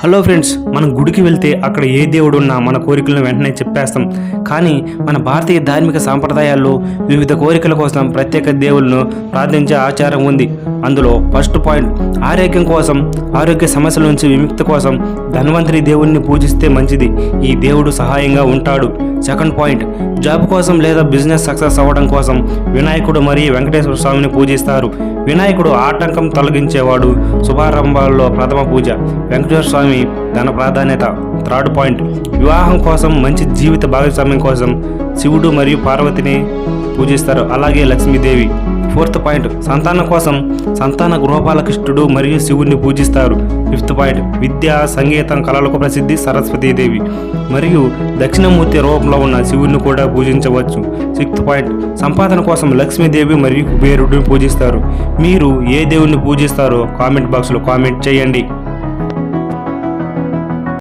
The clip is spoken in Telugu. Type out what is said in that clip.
హలో ఫ్రెండ్స్ మనం గుడికి వెళ్తే అక్కడ ఏ దేవుడు ఉన్నా మన కోరికలను వెంటనే చెప్పేస్తాం. కానీ మన భారతీయ ధార్మిక సాంప్రదాయాల్లో వివిధ కోరికల కోసం ప్రత్యేక దేవుళ్ళను ప్రార్థించే ఆచారం ఉంది. అందులో ఫస్ట్ పాయింట్ ఆరోగ్యం కోసం ఆరోగ్య సమస్యల నుంచి విముక్తి కోసం ధన్వంతరి దేవుణ్ణి పూజిస్తే మంచిది. ఈ దేవుడు సహాయంగా ఉంటాడు. సెకండ్ పాయింట్ జాబ్ కోసం లేదా బిజినెస్ సక్సెస్ అవ్వడం కోసం వినాయకుడు మరియు వెంకటేశ్వర స్వామిని పూజిస్తారు. వినాయకుడు ఆటంకం తొలగించేవాడు. శుభారంభాల్లో ప్రథమ పూజ వెంకటేశ్వర స్వామి ధన ప్రాధాన్యత. థర్డ్ పాయింట్ వివాహం కోసం మంచి జీవిత భాగస్వామ్యం కోసం శివుడు మరియు పార్వతిని పూజిస్తారు. అలాగే లక్ష్మీదేవి. Fourth point. సంతానం కోసం సంతాన గృహపాలకృష్ణుడు మరియు శివుణ్ణి పూజిస్తారు. Fifth point. విద్య సంగీతం కళలకు ప్రసిద్ధి సరస్వతీదేవి. మరియు దక్షిణమూర్తి రూపంలో ఉన్న శివుణ్ణి కూడా పూజించవచ్చు. Sixth point. సంపాదన కోసం లక్ష్మీదేవి మరియు కుబేరుడిని పూజిస్తారు. మీరు ఏ దేవుణ్ణి పూజిస్తారో కామెంట్ బాక్స్లో కామెంట్ చేయండి.